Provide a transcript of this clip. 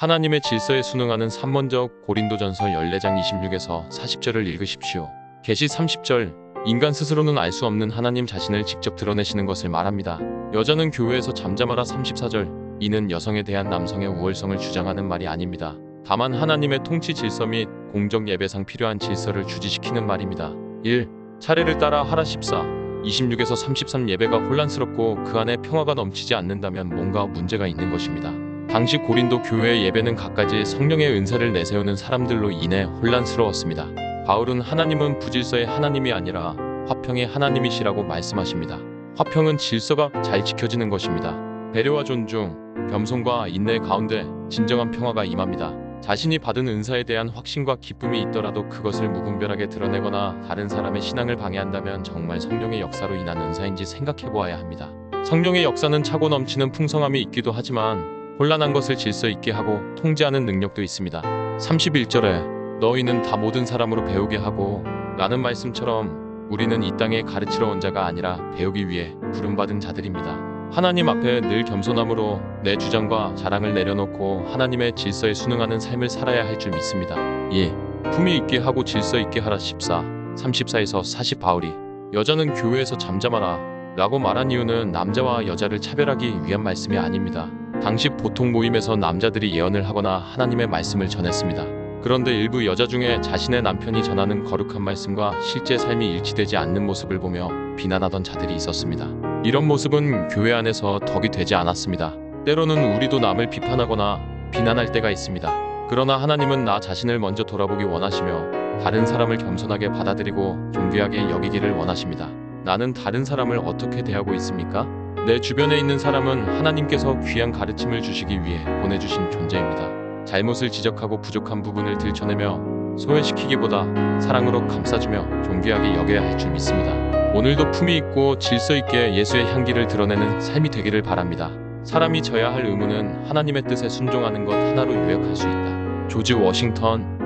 하나님의 질서에 순응하는 3먼저 고린도전서 14장 26에서 40절을 읽으십시오. 계시 30절 인간 스스로는 알 수 없는 하나님 자신을 직접 드러내시는 것을 말합니다. 여자는 교회에서 잠잠하라 34절 이는 여성에 대한 남성의 우월성을 주장하는 말이 아닙니다. 다만 하나님의 통치 질서 및 공적 예배상 필요한 질서를 주지시키는 말입니다. 1. 차례를 따라 하라 14 26에서 33 예배가 혼란스럽고 그 안에 평화가 넘치지 않는다면 뭔가 문제가 있는 것입니다. 당시 고린도 교회의 예배는 갖가지 성령의 은사를 내세우는 사람들로 인해 혼란스러웠습니다. 바울은 하나님은 부질서의 하나님이 아니라 화평의 하나님이시라고 말씀하십니다. 화평은 질서가 잘 지켜지는 것입니다. 배려와 존중, 겸손과 인내 가운데 진정한 평화가 임합니다. 자신이 받은 은사에 대한 확신과 기쁨이 있더라도 그것을 무분별하게 드러내거나 다른 사람의 신앙을 방해한다면 정말 성령의 역사로 인한 은사인지 생각해 보아야 합니다. 성령의 역사는 차고 넘치는 풍성함이 있기도 하지만 혼란한 것을 질서 있게 하고 통제하는 능력도 있습니다. 31절에 너희는 다 모든 사람으로 배우게 하고 라는 말씀처럼 우리는 이 땅에 가르치러 온 자가 아니라 배우기 위해 부름받은 자들입니다. 하나님 앞에 늘 겸손함으로 내 주장과 자랑을 내려놓고 하나님의 질서에 순응하는 삶을 살아야 할 줄 믿습니다. 2. 품위 있게 하고 질서 있게 하라 14, 34에서 40 바울이 여자는 교회에서 잠잠하라 라고 말한 이유는 남자와 여자를 차별하기 위한 말씀이 아닙니다. 당시 보통 모임에서 남자들이 예언을 하거나 하나님의 말씀을 전했습니다. 그런데 일부 여자 중에 자신의 남편이 전하는 거룩한 말씀과 실제 삶이 일치되지 않는 모습을 보며 비난하던 자들이 있었습니다. 이런 모습은 교회 안에서 덕이 되지 않았습니다. 때로는 우리도 남을 비판하거나 비난할 때가 있습니다. 그러나 하나님은 나 자신을 먼저 돌아보기 원하시며 다른 사람을 겸손하게 받아들이고 존귀하게 여기기를 원하십니다. 나는 다른 사람을 어떻게 대하고 있습니까? 내 주변에 있는 사람은 하나님께서 귀한 가르침을 주시기 위해 보내주신 존재입니다. 잘못을 지적하고 부족한 부분을 들춰내며 소외시키기보다 사랑으로 감싸주며 존귀하게 여겨야 할 줄 믿습니다. 오늘도 품위 있고 질서 있게 예수의 향기를 드러내는 삶이 되기를 바랍니다. 사람이 져야 할 의무는 하나님의 뜻에 순종하는 것 하나로 요약할 수 있다. 조지 워싱턴